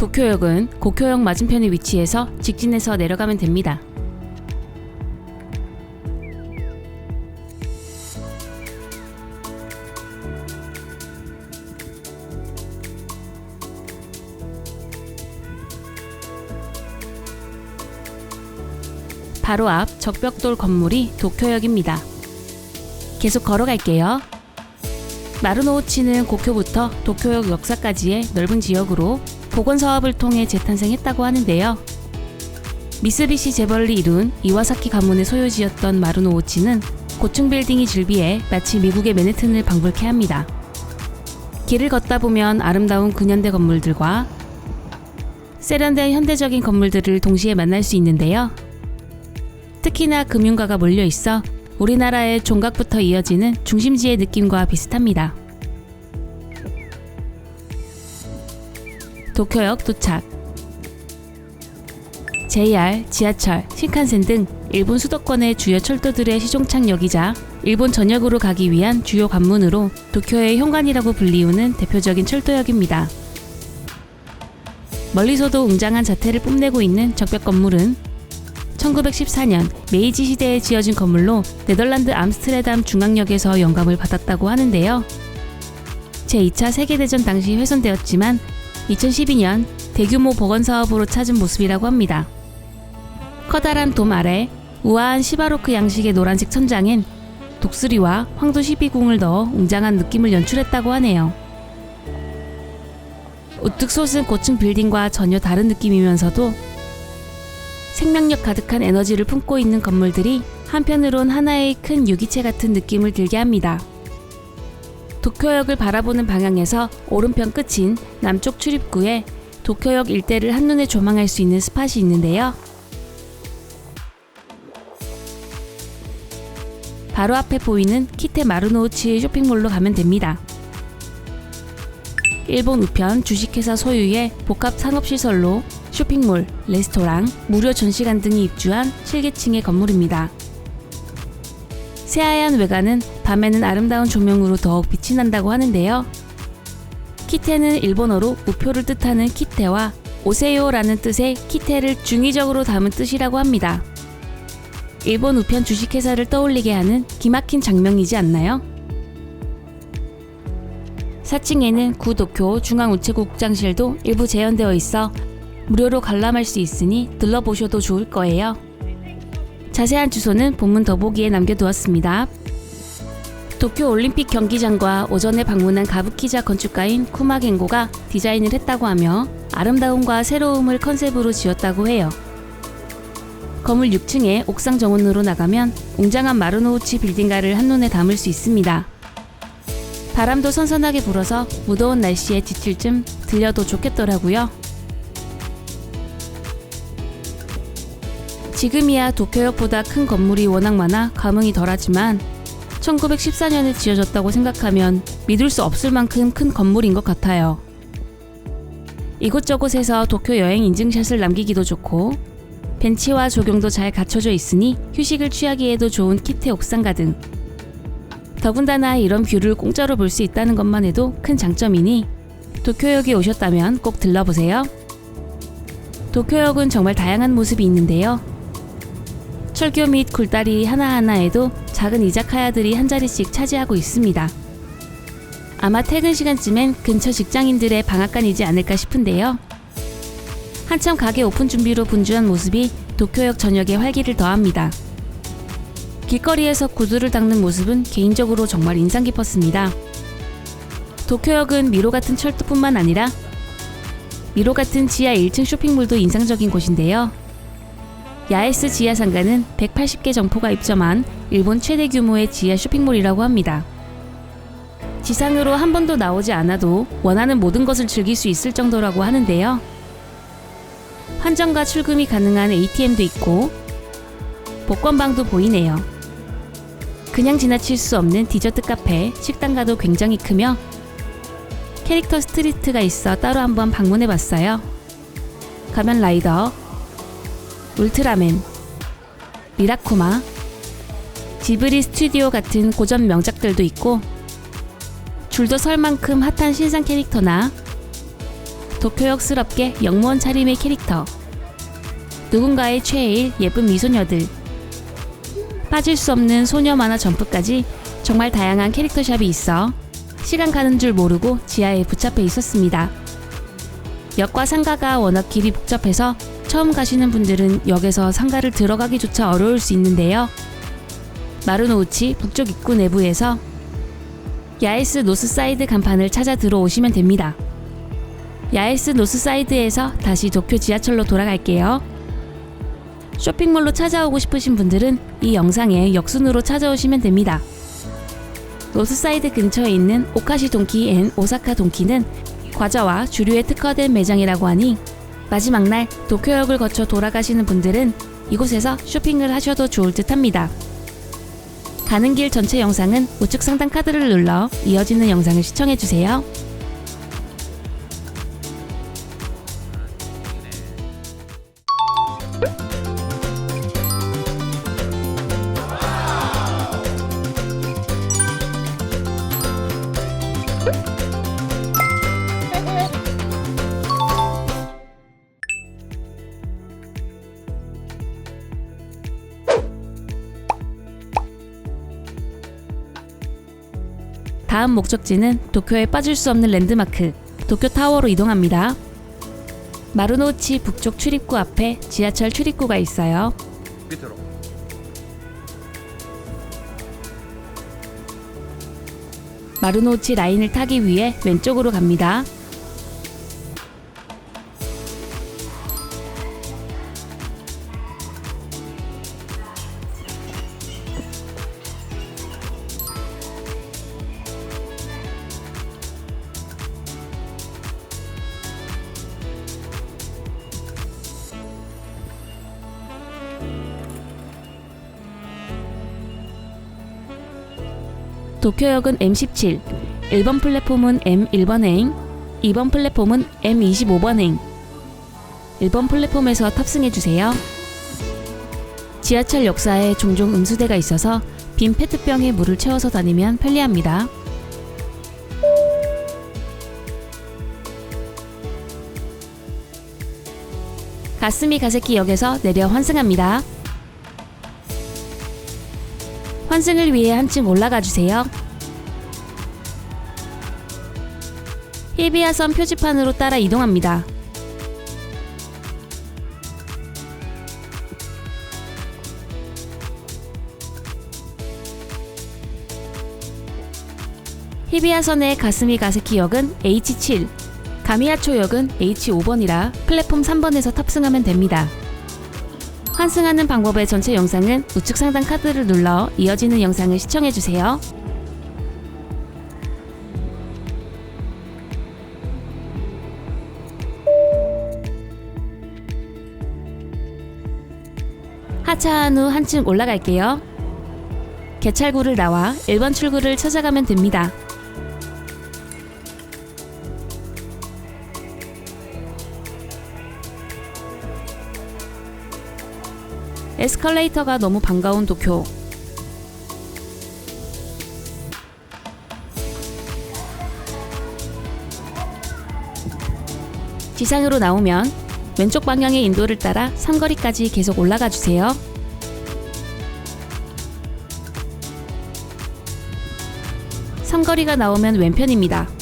도쿄역은 고쿄역 맞은편에 위치해서 직진해서 내려가면 됩니다. 바로 앞 적벽돌 건물이 도쿄역입니다. 계속 걸어갈게요. 마루노우치는 고쿄부터 도쿄역 역사까지의 넓은 지역으로 복원 사업을 통해 재탄생했다고 하는데요. 미쓰비시 재벌이 이룬 이와사키 가문의 소유지였던 마루노우치는 고층 빌딩이 즐비해 마치 미국의 맨해튼을 방불케 합니다. 길을 걷다 보면 아름다운 근현대 건물들과 세련된 현대적인 건물들을 동시에 만날 수 있는데요. 특히나 금융가가 몰려 있어 우리나라의 종각부터 이어지는 중심지의 느낌과 비슷합니다. 도쿄역 도착. JR, 지하철, 신칸센 등 일본 수도권의 주요 철도들의 시종착역이자 일본 전역으로 가기 위한 주요 관문으로 도쿄의 현관이라고 불리우는 대표적인 철도역입니다. 멀리서도 웅장한 자태를 뽐내고 있는 적벽 건물은 1914년 메이지 시대에 지어진 건물로 네덜란드 암스트레담 중앙역에서 영감을 받았다고 하는데요. 제2차 세계대전 당시 훼손되었지만 2012년 대규모 복원 사업으로 찾은 모습이라고 합니다. 커다란 돔 아래 우아한 시바로크 양식의 노란색 천장엔 독수리와 황도 12궁을 넣어 웅장한 느낌을 연출했다고 하네요. 우뚝 솟은 고층 빌딩과 전혀 다른 느낌이면서도 생명력 가득한 에너지를 품고 있는 건물들이 한편으론 하나의 큰 유기체 같은 느낌을 들게 합니다. 도쿄역을 바라보는 방향에서 오른편 끝인 남쪽 출입구에 도쿄역 일대를 한눈에 조망할 수 있는 스팟이 있는데요. 바로 앞에 보이는 키테 마루노우치 쇼핑몰로 가면 됩니다. 일본 우편 주식회사 소유의 복합 상업시설로 쇼핑몰, 레스토랑, 무료 전시관 등이 입주한 7계층의 건물입니다. 새하얀 외관은 밤에는 아름다운 조명으로 더욱 빛이 난다고 하는데요. 키테는 일본어로 우표를 뜻하는 키테와 오세요라는 뜻의 키테를 중의적으로 담은 뜻이라고 합니다. 일본 우편 주식회사를 떠올리게 하는 기막힌 장면이지 않나요? 4층에는 구도쿄 중앙우체국장실도 일부 재현되어 있어 무료로 관람할 수 있으니 들러보셔도 좋을 거예요. 자세한 주소는 본문 더보기에 남겨두었습니다. 도쿄 올림픽 경기장과 오전에 방문한 가부키자 건축가인 쿠마겐고가 디자인을 했다고 하며 아름다움과 새로움을 컨셉으로 지었다고 해요. 건물 6층에 옥상 정원으로 나가면 웅장한 마루노우치 빌딩가를 한눈에 담을 수 있습니다. 바람도 선선하게 불어서 무더운 날씨에 지칠 쯤 들려도 좋겠더라고요. 지금이야 도쿄역보다 큰 건물이 워낙 많아 감흥이 덜하지만 1914년에 지어졌다고 생각하면 믿을 수 없을 만큼 큰 건물인 것 같아요. 이곳저곳에서 도쿄 여행 인증샷을 남기기도 좋고 벤치와 조경도 잘 갖춰져 있으니 휴식을 취하기에도 좋은 키테 옥상가 등 더군다나 이런 뷰를 공짜로 볼 수 있다는 것만 해도 큰 장점이니 도쿄역에 오셨다면 꼭 들러보세요. 도쿄역은 정말 다양한 모습이 있는데요. 철교 및 굴다리 하나하나에도 작은 이자카야들이 한 자리씩 차지하고 있습니다. 아마 퇴근 시간쯤엔 근처 직장인들의 방앗간이지 않을까 싶은데요. 한참 가게 오픈 준비로 분주한 모습이 도쿄역 전역에 활기를 더합니다. 길거리에서 구두를 닦는 모습은 개인적으로 정말 인상 깊었습니다. 도쿄역은 미로 같은 철도뿐만 아니라 미로 같은 지하 1층 쇼핑몰도 인상적인 곳인데요. 야에스 지하 상가는 180개 점포가 입점한 일본 최대 규모의 지하 쇼핑몰이라고 합니다. 지상으로 한 번도 나오지 않아도 원하는 모든 것을 즐길 수 있을 정도라고 하는데요. 환전과 출금이 가능한 ATM도 있고 복권방도 보이네요. 그냥 지나칠 수 없는 디저트 카페, 식당가도 굉장히 크며 캐릭터 스트리트가 있어 따로 한번 방문해 봤어요. 가면 라이더, 울트라맨, 미라코마, 지브리 스튜디오 같은 고전 명작들도 있고 줄도 설 만큼 핫한 신상 캐릭터나 도쿄역스럽게 영무원 차림의 캐릭터. 누군가의 최애일 예쁜 미소녀들. 빠질 수 없는 소녀 만화 점프까지 정말 다양한 캐릭터샵이 있어 시간 가는 줄 모르고 지하에 붙잡혀 있었습니다. 역과 상가가 워낙 길이 복잡해서 처음 가시는 분들은 역에서 상가를 들어가기조차 어려울 수 있는데요. 마루노우치 북쪽 입구 내부에서 야에스 노스사이드 간판을 찾아 들어오시면 됩니다. 야에스 노스사이드에서 다시 도쿄 지하철로 돌아갈게요. 쇼핑몰로 찾아오고 싶으신 분들은 이 영상의 역순으로 찾아오시면 됩니다. 노스사이드 근처에 있는 오카시 돈키 앤 오사카 돈키는 과자와 주류에 특화된 매장이라고 하니 마지막 날 도쿄역을 거쳐 돌아가시는 분들은 이곳에서 쇼핑을 하셔도 좋을 듯 합니다. 가는 길 전체 영상은 우측 상단 카드를 눌러 이어지는 영상을 시청해주세요. 다음 목적지는 도쿄에 빠질 수 없는 랜드마크 도쿄 타워로 이동합니다. 마루노우치 북쪽 출입구 앞에 지하철 출입구가 있어요. 밑으로 마루노우치 라인을 타기 위해 왼쪽으로 갑니다. 도쿄역은 M17, 1번 플랫폼은 M1번행, 2번 플랫폼은 M25번행. 1번 플랫폼에서 탑승해주세요. 지하철 역사에 종종 음수대가 있어서 빈 페트병에 물을 채워서 다니면 편리합니다. 가스미 가세키 역에서 내려 환승합니다. 환승을 위해 한층 올라가 주세요. 히비야선 표지판으로 따라 이동합니다. 히비야선의 가스미 가세키역은 H7, 가미야초역은 H5번이라 플랫폼 3번에서 탑승하면 됩니다. 환승하는 방법의 전체 영상은 우측 상단 카드를 눌러 이어지는 영상을 시청해주세요. 하차한 후 한층 올라갈게요. 개찰구를 나와 1번 출구를 찾아가면 됩니다. 에스컬레이터가 너무 반가운 도쿄. 지상으로 나오면 왼쪽 방향의 인도를 따라 삼거리까지 계속 올라가 주세요. 삼거리가 나오면 왼편입니다.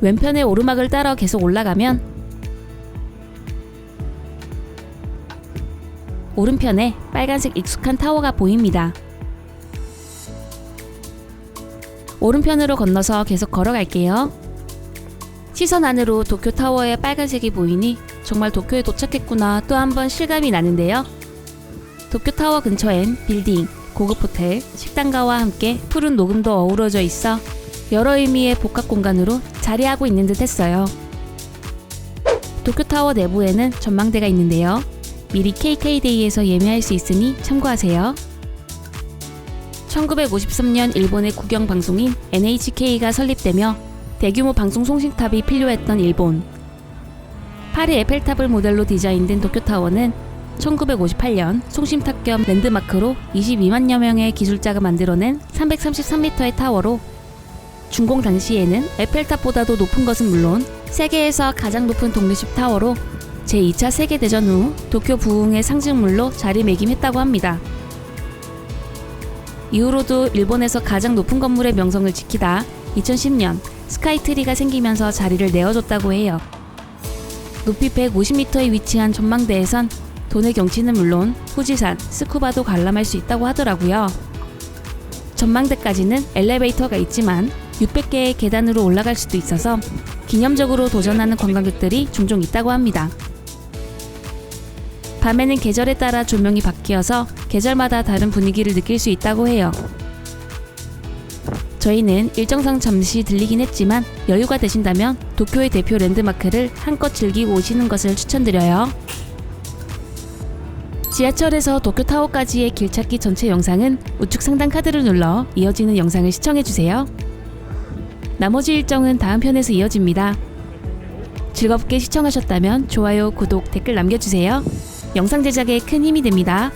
왼편의 오르막을 따라 계속 올라가면 오른편에 빨간색 익숙한 타워가 보입니다. 오른편으로 건너서 계속 걸어갈게요. 시선 안으로 도쿄 타워의 빨간색이 보이니 정말 도쿄에 도착했구나 또 한 번 실감이 나는데요. 도쿄 타워 근처엔 빌딩, 고급 호텔, 식당가와 함께 푸른 녹음도 어우러져 있어 여러 의미의 복합 공간으로 자리하고 있는 듯 했어요. 도쿄타워 내부에는 전망대가 있는데요. 미리 KK데이에서 예매할 수 있으니 참고하세요. 1953년 일본의 국영 방송인 NHK가 설립되며 대규모 방송 송신탑이 필요했던 일본. 파리 에펠탑을 모델로 디자인된 도쿄타워는 1958년 송심탑 겸 랜드마크로 22만여 명의 기술자가 만들어낸 333m의 타워로 준공 당시에는 에펠탑보다도 높은 것은 물론 세계에서 가장 높은 독립식 타워로 제2차 세계대전 후 도쿄 부흥의 상징물로 자리매김했다고 합니다. 이후로도 일본에서 가장 높은 건물의 명성을 지키다 2010년 스카이트리가 생기면서 자리를 내어줬다고 해요. 높이 150m에 위치한 전망대에선 돈의 경치는 물론 후지산, 스쿠바도 관람할 수 있다고 하더라고요. 전망대까지는 엘리베이터가 있지만 600개의 계단으로 올라갈 수도 있어서 기념적으로 도전하는 관광객들이 종종 있다고 합니다. 밤에는 계절에 따라 조명이 바뀌어서 계절마다 다른 분위기를 느낄 수 있다고 해요. 저희는 일정상 잠시 들리긴 했지만 여유가 되신다면 도쿄의 대표 랜드마크를 한껏 즐기고 오시는 것을 추천드려요. 지하철에서 도쿄타워까지의 길찾기 전체 영상은 우측 상단 카드를 눌러 이어지는 영상을 시청해주세요. 나머지 일정은 다음 편에서 이어집니다. 즐겁게 시청하셨다면 좋아요, 구독, 댓글 남겨주세요. 영상 제작에 큰 힘이 됩니다.